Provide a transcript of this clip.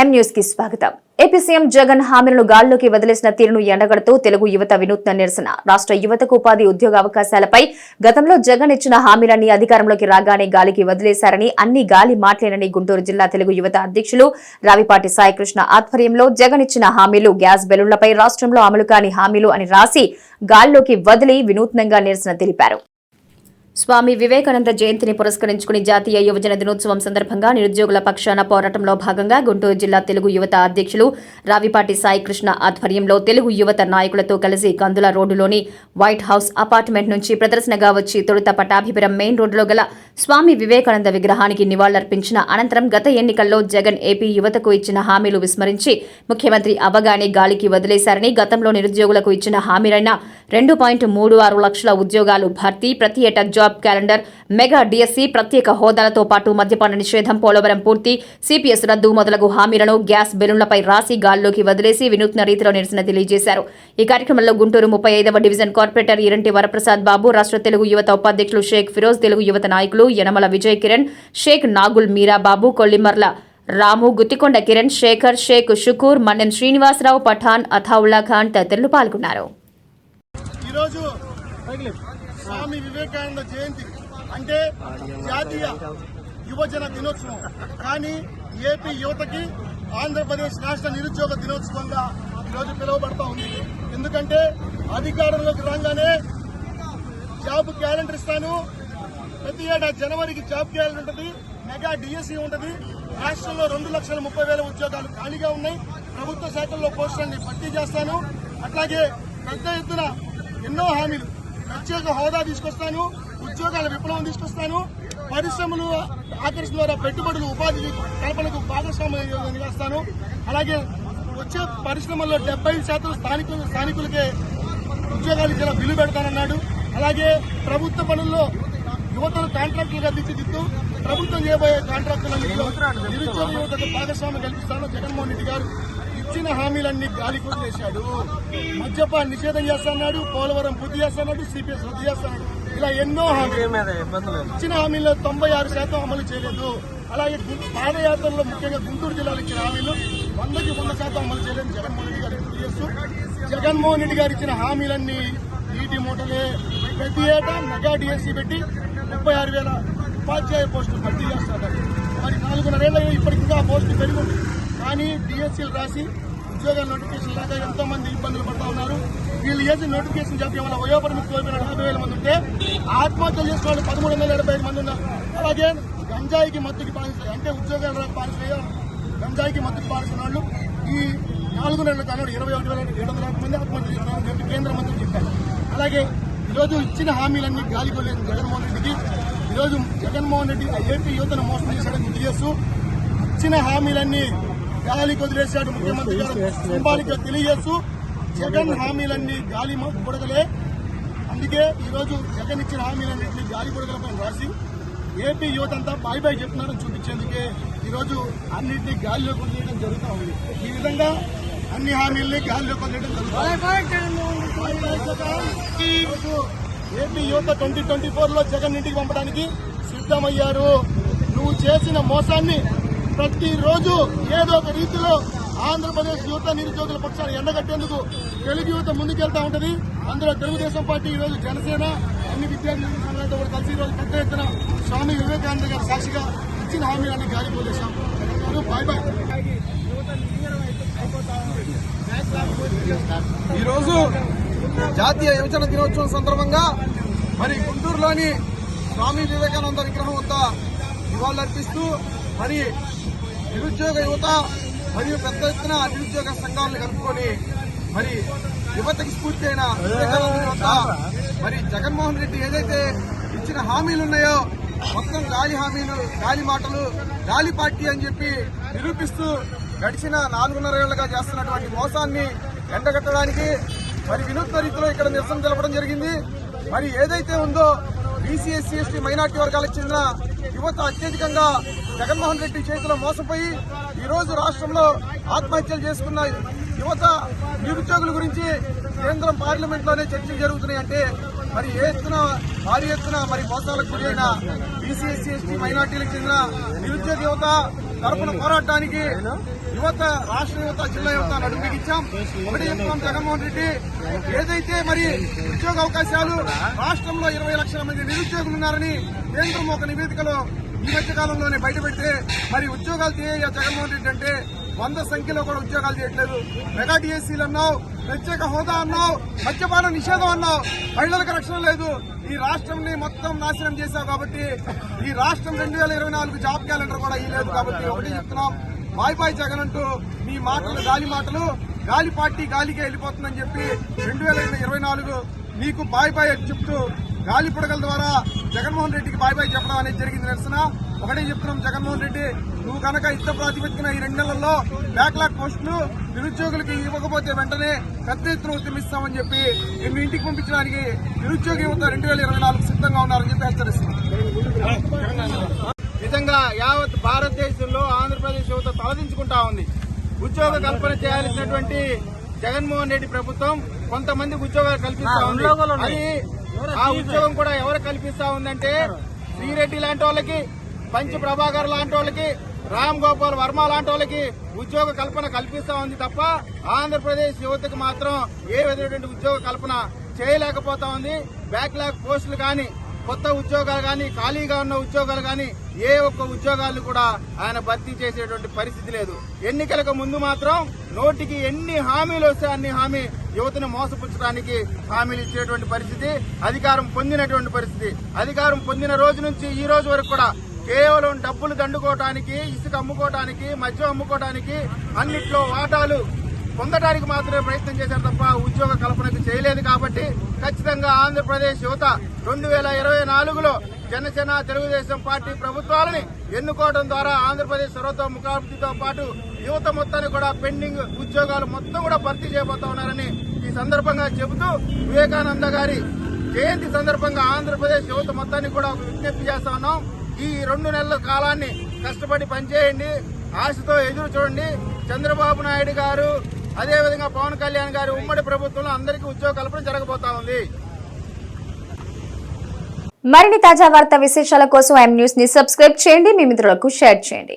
ఎం న్యూస్కి స్వాగతం. AP CM Jagan హామీలను గాల్లోకి వదిలేసిన తీరును ఎండగడుతూ తెలుగు యువత వినూత్న నిరసన. రాష్ట్ర యువతకు ఉపాధి ఉద్యోగ అవకాశాలపై గతంలో జగన్ ఇచ్చిన హామీలన్నీ అధికారంలోకి రాగానే గాలికి వదిలేశారని అన్ని గాలి మాట్లేనని గుంటూరు జిల్లా తెలుగు యువత అధ్యక్షులు రావిపాటి సాయికృష్ణ ఆధ్వర్యంలో జగన్ ఇచ్చిన హామీలు గ్యాస్ బెలూన్లపై రాష్ట్రంలో అమలు కాని హామీలు అని రాసి గాల్లోకి వదిలి వినూత్నంగా నిరసన తెలిపారు. స్వామి వివేకానంద జయంతిని పురస్కరించుకుని జాతీయ యువజన దినోత్సవం సందర్భంగా నిరుద్యోగుల పక్షాన పోరాటంలో భాగంగా గుంటూరు జిల్లా తెలుగు యువత అధ్యక్షులు రావిపాటి సాయికృష్ణ ఆధ్వర్యంలో తెలుగు యువత నాయకులతో కలిసి కందుల రోడ్డులోని వైట్ హౌస్ అపార్ట్మెంట్ నుంచి ప్రదర్శనగా వచ్చి తొలుత పటాభిపురం మెయిన్ రోడ్డులో గల స్వామి వివేకానంద విగ్రహానికి నివాళులర్పించిన అనంతరం గత ఎన్నికల్లో జగన్ ఏపీ యువతకు ఇచ్చిన హామీలు విస్మరించి ముఖ్యమంత్రి అవగానే గాలికి వదిలేశారని గతంలో నిరుద్యోగులకు ఇచ్చిన హామీలైన రెండు పాయింట్ మూడు ఆరు లక్షల ఉద్యోగాలు భర్తీ ప్రతి ఏటా జాబ్ క్యాలెండర్ మెగా డిఎస్సి ప్రత్యేక హోదాలతో పాటు మద్యపాన నిషేధం పోలవరం పూర్తి సిపిఎస్ రద్దు మొదలగు హామీలను గ్యాస్ బెలూన్లపై రాసి గాల్లోకి వదిలేసి వినూత్న రీతిలో నిరసన తెలియజేశారు. ఈ కార్యక్రమంలో గుంటూరు ముప్పై ఐదవ డివిజన్ కార్పొరేటర్ ఇరంటి వరప్రసాద్ బాబు రాష్ట్ర తెలుగు యువత ఉపాధ్యక్షులు షేక్ ఫిరోజ్ తెలుగు యువత నాయకులు యనమల విజయ్ కిరణ్ షేక్ నాగుల్ మీరా బాబు కొల్లిమర్ల రాము గుత్తికొండ కిరణ్ శేఖర్ షేక్ షుకూర్ మన్నెం శ్రీనివాసరావు పఠాన్ అథావుల్లా ఖాన్ తదితరులు పాల్గొన్నారు. ఈరోజు స్వామి వివేకానంద జయంతి అంటే జాతీయ యువజన దినోత్సవం. కానీ ఏపీ యువతకి ఆంధ్రప్రదేశ్ రాష్ట్ర నిరుద్యోగ దినోత్సవంగా ఈరోజు పిలువబడతా ఉంది. ఎందుకంటే అధికారంలోకి రాగానే జాబ్ క్యాలెండర్ ఇస్తాను. ప్రతి ఏడా జనవరికి జాబ్ క్యాలెండర్ ఉంటుంది. మెగా డిఎస్సీ ఉంటుంది. రాష్ట్రంలో రెండు లక్షల ముప్పై వేల ఉద్యోగాలు ఖాళీగా ఉన్నాయి. ప్రభుత్వ శాఖల్లో పోస్టులన్నీ భర్తీ చేస్తాను. అట్లాగే పెద్ద ఎత్తున ఎన్నో హామీలు ప్రత్యేక హోదా తీసుకొస్తాను ఉద్యోగాల విప్లవం తీసుకొస్తాను పరిశ్రమలు ఆకర్షణ ద్వారా పెట్టుబడులు ఉపాధి కల్పనకు భాగస్వామ్యం చేస్తాను. అలాగే వచ్చే పరిశ్రమల్లో డెబ్బై శాతం స్థానికులు స్థానికులకే ఉద్యోగాలు ఇచ్చేలా బిల్లు పెడతానన్నాడు. అలాగే ప్రభుత్వ పనుల్లో యువతను కాంట్రాక్టులుగా తీర్చిదిద్దు ప్రభుత్వం చేయబోయే కాంట్రాక్టులన్నింటిలో నిరుద్యోగ యువతకు భాగస్వామ్యం కల్పిస్తాను జగన్మోహన్ రెడ్డి గారు ఇచ్చిన హామీలన్నీ గాలి కొట్టేశాడు. మద్యపాన్ నిషేధం చేస్తున్నాడు పోలవరం పూర్తి చేస్తున్నాడు సిపిఎస్ రద్దు చేస్తున్నాడు. ఇలా ఎన్నో హామీలు. ఇచ్చిన హామీల్లో తొంభై ఆరు శాతం అమలు చేయలేదు. అలాగే పాదయాత్రలో ముఖ్యంగా గుంటూరు జిల్లాలో ఇచ్చిన హామీలు వందకి వంద శాతం అమలు చేయలేదు జగన్మోహన్ రెడ్డి గారు గుర్తు చేస్తూ జగన్మోహన్ రెడ్డి గారు ఇచ్చిన హామీలన్నీ నీటి మూటలే. ప్రతి ఏటా మెగా డిఎస్సీ పెట్టి ముప్పై ఆరు వేల ఉపాధ్యాయ పోస్టులు భర్తీ చేస్తున్నారు. మరి నాలుగున్నరేళ్ళ ఇప్పటికి ఇంకా ఆ పోస్టులు పెరుగుంది కానీ డిఎస్సీలు రాసి ఉద్యోగ నోటిఫికేషన్ లాగా ఎంతో మంది ఇబ్బందులు పడుతూ ఉన్నారు. వీళ్ళు చేసిన నోటిఫికేషన్ చెప్పి ఏమైనా వయోపరిమితి కోల్పోయిన నలభై వేల మంది ఉంటే ఆత్మహత్యలు చేసిన వాళ్ళు పదమూడు వందల ఎనభై ఐదు మంది ఉన్నారు. అలాగే గంజాయికి మత్తుకి పాలిస్తారు అంటే ఉద్యోగాలు రాక పాలిస్తాయో. గంజాయికి మత్తుకి పాలిస్తున్న వాళ్ళు ఈ నాలుగు నెలల కాలంలో ఇరవై ఒకటి వేల ఏడు వందల యాభై మంది ఆత్మహత్య చేస్తున్నారని చెప్పి కేంద్ర మంత్రి చెప్పారు. అలాగే ఈరోజు ఇచ్చిన హామీలన్నీ గాలి కొలేదు జగన్మోహన్ రెడ్డికి. ఈరోజు జగన్మోహన్ రెడ్డి ఏపీ యువతను మోసం చేశాడని గుర్తు చేస్తూ ఇచ్చిన హామీలన్నీ గాలి కొదిలేశాడు ముఖ్యమంత్రి గారు. గా తెలియజేస్తూ జగన్ హామీలన్నీ గాలి బుడగలే అందుకే ఈ రోజు జగన్ ఇచ్చిన హామీలన్నింటినీ గాలి బుడగలపై రాసి ఏపీ యువత అంతా బాయ్ బాయ్ చెప్తున్నారని చూపించేందుకే ఈ రోజు అన్నింటినీ గాలిలో కొదిలేయడం జరుగుతూ ఉంది. ఈ విధంగా అన్ని హామీల్ని గాలిలో కొదిలేయడం జరుగుతుంది. ఈరోజు ఏపీ యువత ట్వంటీ ట్వంటీ ఫోర్లో జగన్ ఇంటికి పంపడానికి సిద్ధమయ్యారు. నువ్వు చేసిన మోసాన్ని ప్రతిరోజు ఏదో ఒక రీతిలో ఆంధ్రప్రదేశ్ యువత నిరుద్యోగుల పక్షాన్ని ఎండగట్టేందుకు తెలుగు యువత ముందుకెళ్తా ఉంటది. అందులో తెలుగుదేశం పార్టీ ఈ రోజు జనసేన అన్ని విద్యార్థి సంఘాలతో కూడా కలిసి ఈ రోజు పెద్ద ఎత్తున స్వామి వివేకానంద గారి సాక్షిగా ఇచ్చిన హామీలన్నీ గాలి పోలేశాం బాయ్ బాయ్. ఈరోజు జాతీయ యువజన దినోత్సవం సందర్భంగా మరి గుంటూరులోని స్వామి వివేకానంద విగ్రహం వద్ద నివాళులర్పిస్తూ మరి నిరుద్యోగ యువత మరియు పెద్ద ఎత్తున నిరుద్యోగ సంఘాలను కలుపుకొని మరి యువతకి స్ఫూర్తి అయిన వివేకానంద మరి జగన్మోహన్ రెడ్డి ఏదైతే ఇచ్చిన హామీలు ఉన్నాయో మొత్తం గాలి హామీలు గాలి మాటలు గాలి పార్టీ అని చెప్పి నిరూపిస్తూ గడిచిన నాలుగున్నర ఏళ్ళుగా చేస్తున్నటువంటి మోసాన్ని ఎండగట్టడానికి మరి వినూత్న రీతిలో ఇక్కడ నిరసన తెలపడం జరిగింది. మరి ఏదైతే ఉందో బీసీఎస్సీ ఎస్టీ మైనార్టీ వర్గాలకు చెందిన యువత అత్యధికంగా జగన్మోహన్ రెడ్డి చేతిలో మోసపోయి ఈరోజు రాష్ట్రంలో ఆత్మహత్యలు చేసుకున్న యువత నిరుద్యోగుల గురించి కేంద్రం పార్లమెంట్లోనే చర్చలు జరుగుతున్నాయి అంటే మరి ఏ ఎత్తున భారీ ఎత్తున మరి మోసాలకు గురైన అయిన బీసీ ఎస్సీ ఎస్టీ మైనార్టీలకు చెందిన నిరుద్యోగ యువత తరపున పోరాటానికి యువత రాష్ట్ర యువత జిల్లా యువత నడుపుకిచ్చాం ఒకటి చెప్తున్నాం జగన్మోహన్ రెడ్డి ఏదైతే మరి ఉద్యోగ అవకాశాలు రాష్ట్రంలో ఇరవై లక్షల మంది నిరుద్యోగులు ఉన్నారని కేంద్రం ఒక నివేదికలో ఈ మధ్యకాలంలోనే బయట పెడితే మరి ఉద్యోగాలు తీయ జగన్మోహన్ రెడ్డి అంటే వంద సంఖ్యలో కూడా ఉద్యోగాలు చేయట్లేదు మెగా డిఎస్సీలు అన్నావు ప్రత్యేక హోదా అన్నావు మద్యపాన నిషేధం అన్నావు. మహిళలకు రక్షణ లేదు. ఈ రాష్ట్రంని మొత్తం నాశనం చేశావు కాబట్టి ఈ రాష్ట్రం రెండు వేల ఇరవై నాలుగు జాబ్ క్యాలెండర్ కూడా ఇవ్వలేదు కాబట్టి ఒకటి చెప్తున్నాం. బాయ్ బాయ్ జగన్ అంటూ మీ మాటలు గాలి మాటలు గాలి పార్టీ గాలికే వెళ్ళిపోతుందని చెప్పి రెండు వేల ఇరవై నాలుగు మీకు బాయ్ బాయ్ అని చెప్తూ గాలి పుడగల ద్వారా జగన్మోహన్ రెడ్డికి బాయ్ బాయ్ చెప్పడం అనేది జరిగింది నిరసన. ఒకటే చెప్తున్నాం జగన్మోహన్ రెడ్డి నువ్వు కనుక యుద్ధ ప్రాతిపదికన ఈ రెండు నెలల్లో బ్యాక్లాగ్ పోస్టులు నిరుద్యోగులకి ఇవ్వకపోతే వెంటనే పెద్ద ఎత్తున ఉద్యమిస్తామని చెప్పి నిన్ను ఇంటికి పంపించడానికి నిరుద్యోగ యువత రెండు వేల ఇరవై నాలుగు సిద్ధంగా ఉన్నారని చెప్పి హెచ్చరిస్తున్నాం. నిజంగా యావత్ భారతదేశంలో ఆంధ్రప్రదేశ్ యువత తలదించుకుంటా ఉంది. ఉద్యోగ కల్పన చేయాల్సినటువంటి జగన్మోహన్ రెడ్డి ప్రభుత్వం కొంతమందికి ఉద్యోగాలు కల్పిస్తా ఉంది. అది ఆ ఉద్యోగం కూడా ఎవరు కల్పిస్తా ఉందంటే శ్రీరెడ్డి లాంటి వాళ్ళకి పంచ ప్రభాకర్ లాంటి వాళ్ళకి రామ్ గోపాల్ వర్మ లాంటి వాళ్ళకి ఉద్యోగ కల్పన కల్పిస్తా ఉంది తప్ప ఆంధ్రప్రదేశ్ యువతకు మాత్రం ఏ విధమైనటువంటి ఉద్యోగ కల్పన చేయలేకపోతా ఉంది. బ్యాక్లాగ్ పోస్టులు కానీ కొత్త ఉద్యోగాలు కానీ ఖాళీగా ఉన్న ఉద్యోగాలు కానీ ఏ ఒక్క ఉద్యోగాలు కూడా ఆయన భర్తీ చేసేటువంటి పరిస్థితి లేదు. ఎన్నికలకు ముందు మాత్రం నోటికి ఎన్ని హామీలు వస్తే అన్ని హామీ యువతను మోసపుచ్చడానికి హామీలు ఇచ్చేటువంటి పరిస్థితి అధికారం పొందినటువంటి పరిస్థితి. అధికారం పొందిన రోజు నుంచి ఈ రోజు వరకు కూడా కేవలం డబ్బులు దండుకోవటానికి ఇసుక అమ్ముకోవటానికి మద్యం అమ్ముకోవటానికి అన్నిట్లో వాటాలు పొందడానికి మాత్రమే ప్రయత్నం చేశారు తప్ప ఉద్యోగ కల్పనకు చేయలేదు కాబట్టి ఖచ్చితంగా ఆంధ్రప్రదేశ్ యువత రెండు వేల ఇరవై నాలుగులో జనసేన తెలుగుదేశం పార్టీ ప్రభుత్వాలని ఎన్నుకోవడం ద్వారా ఆంధ్రప్రదేశ్ సర్వతోముఖాభివృద్ధితో పాటు యువత మొత్తాన్ని కూడా పెండింగ్ ఉద్యోగాలు మొత్తం కూడా భర్తీ చేయబోతా ఉన్నారని ఈ సందర్భంగా చెబుతూ వివేకానంద గారి జయంతి సందర్భంగా ఆంధ్రప్రదేశ్ యువత మొత్తాన్ని కూడా ఒక విజ్ఞప్తి చేస్తా ఉన్నాం. ఈ రెండు నెలల కాలాన్ని కష్టపడి పనిచేయండి. ఆశతో ఎదురు చూడండి. చంద్రబాబు నాయుడు గారు అదేవిధంగా పవన్ కళ్యాణ్ గారి ఉమ్మడి ప్రభుత్వంలో అందరికీ ఉద్యోగ కల్పన జరగబోతా ఉంది. మరిన్ని తాజా వార్తా విశేషాల కోసం ఐఎం న్యూస్ని సబ్స్క్రైబ్ చేయండి మీ మిత్రులకు షేర్ చేయండి.